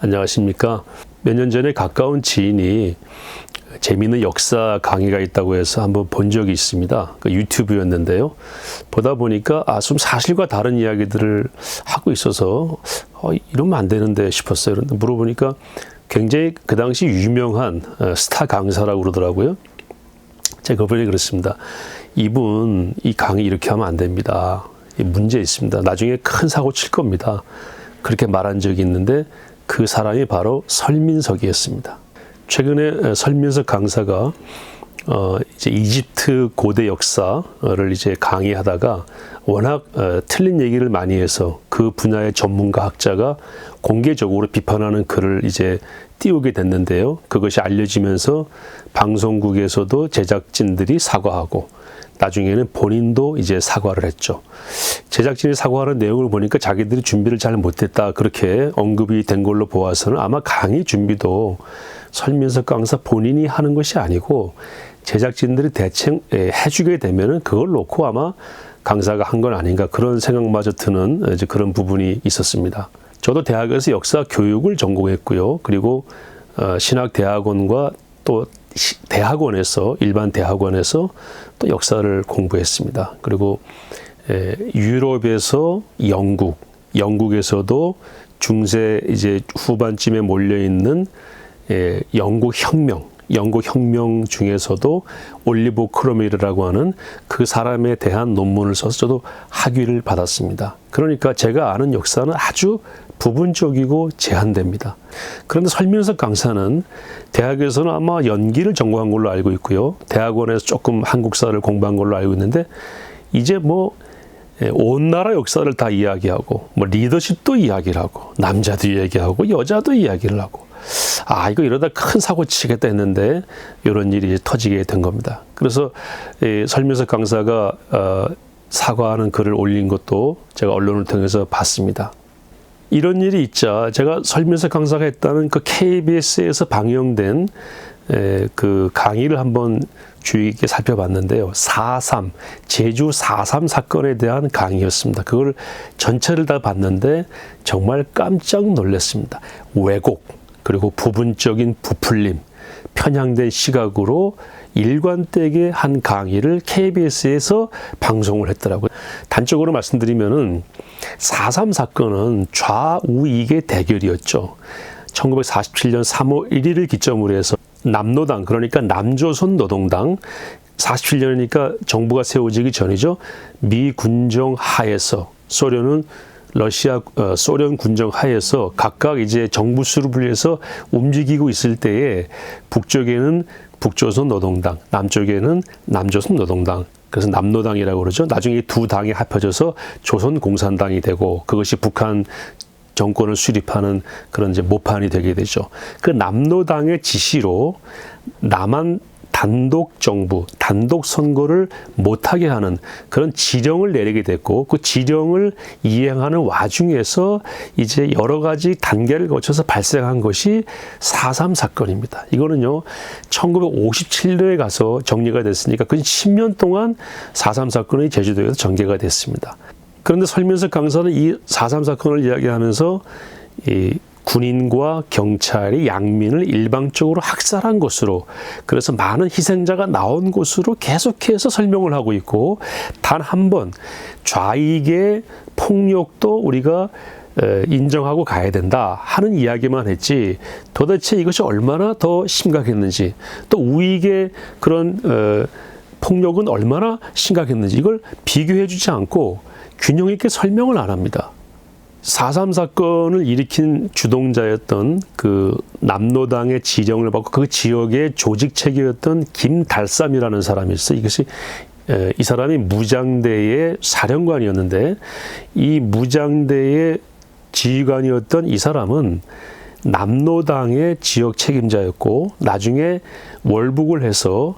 안녕하십니까. 몇 년 전에 가까운 지인이 재미있는 역사 강의가 있다고 해서 한번 본 적이 있습니다. 그 유튜브였는데요. 보다 보니까 아, 좀 사실과 다른 이야기들을 하고 있어서 어, 이러면 안 되는데 싶었어요. 그런데 물어보니까 굉장히 그 당시 유명한 어, 스타 강사라고 그러더라고요. 제가 그분이 그렇습니다. 이분 이 강의 이렇게 하면 안 됩니다. 이 문제 있습니다. 나중에 큰 사고 칠 겁니다. 그렇게 말한 적이 있는데 그 사람이 바로 설민석이었습니다. 최근에 설민석 강사가 어 이제 이집트 고대 역사를 이제 강의하다가 워낙 어, 틀린 얘기를 많이 해서 그 분야의 전문가 학자가 공개적으로 비판하는 글을 이제 띄우게 됐는데요. 그것이 알려지면서 방송국에서도 제작진들이 사과하고 나중에는 본인도 이제 사과를 했죠. 제작진이 사과하는 내용을 보니까 자기들이 준비를 잘 못했다 그렇게 언급이 된 걸로 보아서는 아마 강의 준비도 설민석 강사 본인이 하는 것이 아니고 제작진들이 예, 해주게 되면은 그걸 놓고 아마 강사가 한 건 아닌가 그런 생각마저 드는 이제 그런 부분이 있었습니다. 저도 대학에서 역사 교육을 전공했고요. 그리고 어, 신학대학원과 또 대학원에서 일반 대학원에서 또 역사를 공부했습니다. 그리고 에, 유럽에서 영국, 영국에서도 중세 이제 후반쯤에 몰려 있는 에, 영국 혁명, 영국 혁명 중에서도 올리브 크로메르라고 하는 그 사람에 대한 논문을 써서 저도 학위를 받았습니다. 그러니까 제가 아는 역사는 아주 부분적이고 제한됩니다. 그런데 설민석 강사는 대학에서는 아마 연기를 전공한 걸로 알고 있고요. 대학원에서 조금 한국사를 공부한 걸로 알고 있는데 이제 뭐 온 나라 역사를 다 이야기하고 뭐 리더십도 이야기를 하고 남자도 이야기하고 여자도 이야기를 하고 아 이거 이러다 큰 사고 치겠다 했는데 이런 일이 터지게 된 겁니다. 그래서 설민석 강사가 어, 사과하는 글을 올린 것도 제가 언론을 통해서 봤습니다. 이런 일이 있자 제가 설명서 강사가 했다는 그 KBS에서 방영된 에, 그 강의를 한번 주의 깊게 살펴봤는데요. 4.3, 제주 4.3 사건에 대한 강의였습니다. 그걸 전체를 다 봤는데 정말 깜짝 놀랐습니다. 왜곡, 그리고 부분적인 부풀림, 편향된 시각으로 일관되게 한 강의를 KBS에서 방송을 했더라고요. 단적으로 말씀드리면은 4.3 사건은 좌우익의 대결이었죠. 1947년 3월 1일을 기점으로 해서 남노당, 그러니까 남조선 노동당, 47년이니까 정부가 세워지기 전이죠. 미 군정 하에서 소련은 러시아 어, 소련 군정 하에서 각각 이제 정부 수립을 위해서 움직이고 있을 때에 북쪽에는 북조선 노동당, 남쪽에는 남조선 노동당. 그래서 남노당이라고 그러죠. 나중에 두 당이 합쳐져서 조선 공산당이 되고 그것이 북한 정권을 수립하는 그런 이제 모판이 되게 되죠. 그 남노당의 지시로 남한 단독 정부, 단독 선거를 못하게 하는 그런 지령을 내리게 됐고 그 지령을 이행하는 와중에서 이제 여러 가지 단계를 거쳐서 발생한 것이 4.3 사건입니다. 이거는요, 1957년에 가서 정리가 됐으니까 그 10년 동안 4.3 사건이 제주도에서 전개가 됐습니다. 그런데 설면서 강사는 이 4.3 사건을 이야기하면서 이 군인과 경찰이 양민을 일방적으로 학살한 것으로 그래서 많은 희생자가 나온 것으로 계속해서 설명을 하고 있고 단 한 번 좌익의 폭력도 우리가 인정하고 가야 된다 하는 이야기만 했지 도대체 이것이 얼마나 더 심각했는지 또 우익의 그런 어, 폭력은 얼마나 심각했는지 이걸 비교해 주지 않고 균형 있게 설명을 안 합니다. 4.3 사건을 일으킨 주동자였던 그 남노당의 지령을 받고 그 지역의 조직 체계였던 김달삼이라는 사람이 있어요. 이것이 이 사람이 무장대의 사령관이었는데 이 무장대의 지휘관이었던 이 사람은 남노당의 지역 책임자였고 나중에 월북을 해서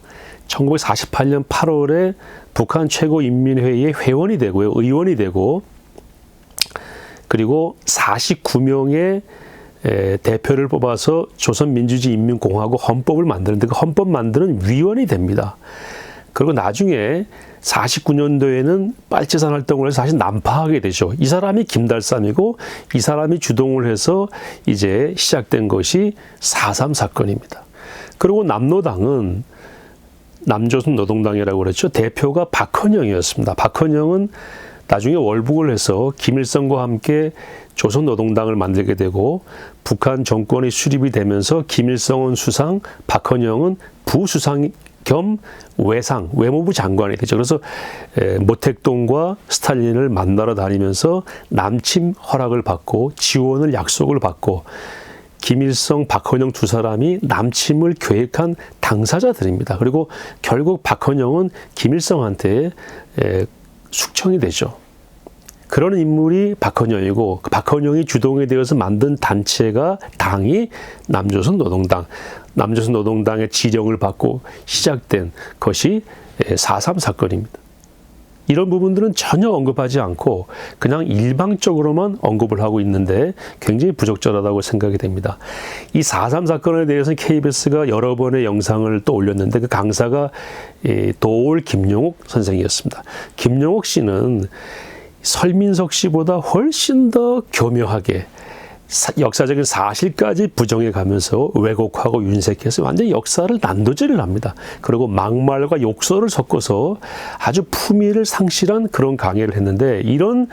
1948년 8월에 북한 최고인민회의의 회원이 되고요. 의원이 되고 그리고 49명의 대표를 뽑아서 조선민주주의 인민공화국 헌법을 만드는데 그 헌법 만드는 위원이 됩니다. 그리고 나중에 49년도에는 빨치산 활동을 해서 다시 난파하게 되죠. 이 사람이 김달삼이고 이 사람이 주동을 해서 이제 시작된 것이 4.3 사건입니다. 그리고 남노당은 남조선 노동당이라고 그랬죠. 대표가 박헌영이었습니다. 박헌영은 나중에 월북을 해서 김일성과 함께 조선 노동당을 만들게 되고 북한 정권이 수립이 되면서 김일성은 수상, 박헌영은 부수상 겸 외상, 외무부 장관이 되죠. 그래서 에, 모택동과 스탈린을 만나러 다니면서 남침 허락을 받고 지원을 약속을 받고 김일성, 박헌영 두 사람이 남침을 계획한 당사자들입니다. 그리고 결국 박헌영은 김일성한테 에, 숙청이 되죠. 그런 인물이 박헌영이고 그 박헌영이 주동에 되어서 만든 단체가 당이 남조선 노동당, 남조선 노동당의 지령을 받고 시작된 것이 4.3 사건입니다. 이런 부분들은 전혀 언급하지 않고 그냥 일방적으로만 언급을 하고 있는데 굉장히 부적절하다고 생각이 됩니다. 이 4.3 사건에 대해서는 KBS가 여러 번의 영상을 또 올렸는데 그 강사가 도올 김용옥 선생이었습니다. 김용옥 씨는 설민석 씨보다 훨씬 더 교묘하게 사, 역사적인 사실까지 부정해 가면서 왜곡하고 윤색해서 완전히 역사를 난도질을 합니다. 그리고 막말과 욕설을 섞어서 아주 품위를 상실한 그런 강의를 했는데 이런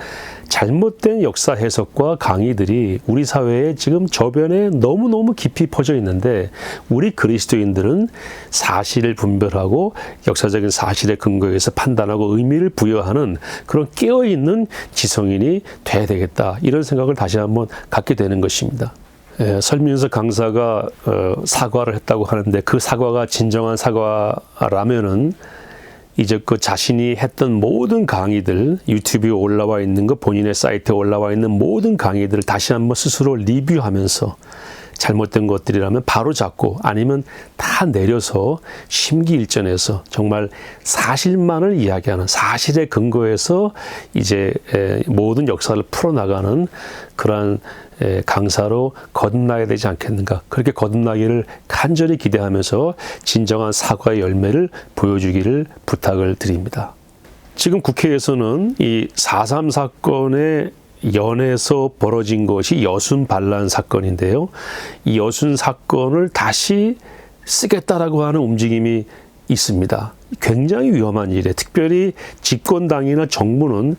잘못된 역사 해석과 강의들이 우리 사회에 지금 저변에 너무너무 깊이 퍼져 있는데 우리 그리스도인들은 사실을 분별하고 역사적인 사실의 근거에서 판단하고 의미를 부여하는 그런 깨어있는 지성인이 돼야 되겠다. 이런 생각을 다시 한번 갖게 되는 것입니다. 예, 설민석 강사가 어, 사과를 했다고 하는데 그 사과가 진정한 사과라면은 이제 그 자신이 했던 모든 강의들 유튜브에 올라와 있는 거 본인의 사이트에 올라와 있는 모든 강의들을 다시 한번 스스로 리뷰하면서 잘못된 것들이라면 바로 잡고 아니면 다 내려서 심기일전해서 정말 사실만을 이야기하는 사실의 근거에서 이제 모든 역사를 풀어나가는 그러한 강사로 거듭나야 되지 않겠는가. 그렇게 거듭나기를 간절히 기대하면서 진정한 사과의 열매를 보여주기를 부탁을 드립니다. 지금 국회에서는 이 4.3 사건의 연에서 벌어진 것이 여순 반란 사건인데요. 이 여순 사건을 다시 쓰겠다라고 하는 움직임이 있습니다. 굉장히 위험한 일에 특별히 집권당이나 정부는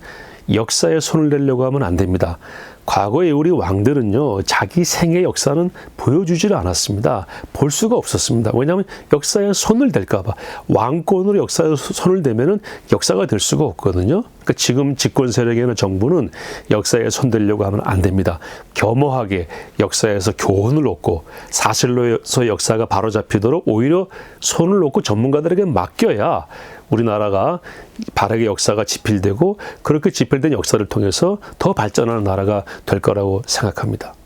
역사에 손을 대려고 하면 안 됩니다. 과거에 우리 왕들은요, 자기 생의 역사는 보여주질 않았습니다. 볼 수가 없었습니다. 왜냐하면 역사에 손을 댈까봐. 왕권으로 역사에 손을 대면은 역사가 될 수가 없거든요. 그러니까 지금 집권 세력이나 정부는 역사에 손대려고 하면 안 됩니다. 겸허하게 역사에서 교훈을 얻고 사실로서 역사가 바로잡히도록 오히려 손을 놓고 전문가들에게 맡겨야 우리나라가 바르게 역사가 지필되고 그렇게 지필된 역사를 통해서 더 발전하는 나라가 될 거라고 생각합니다.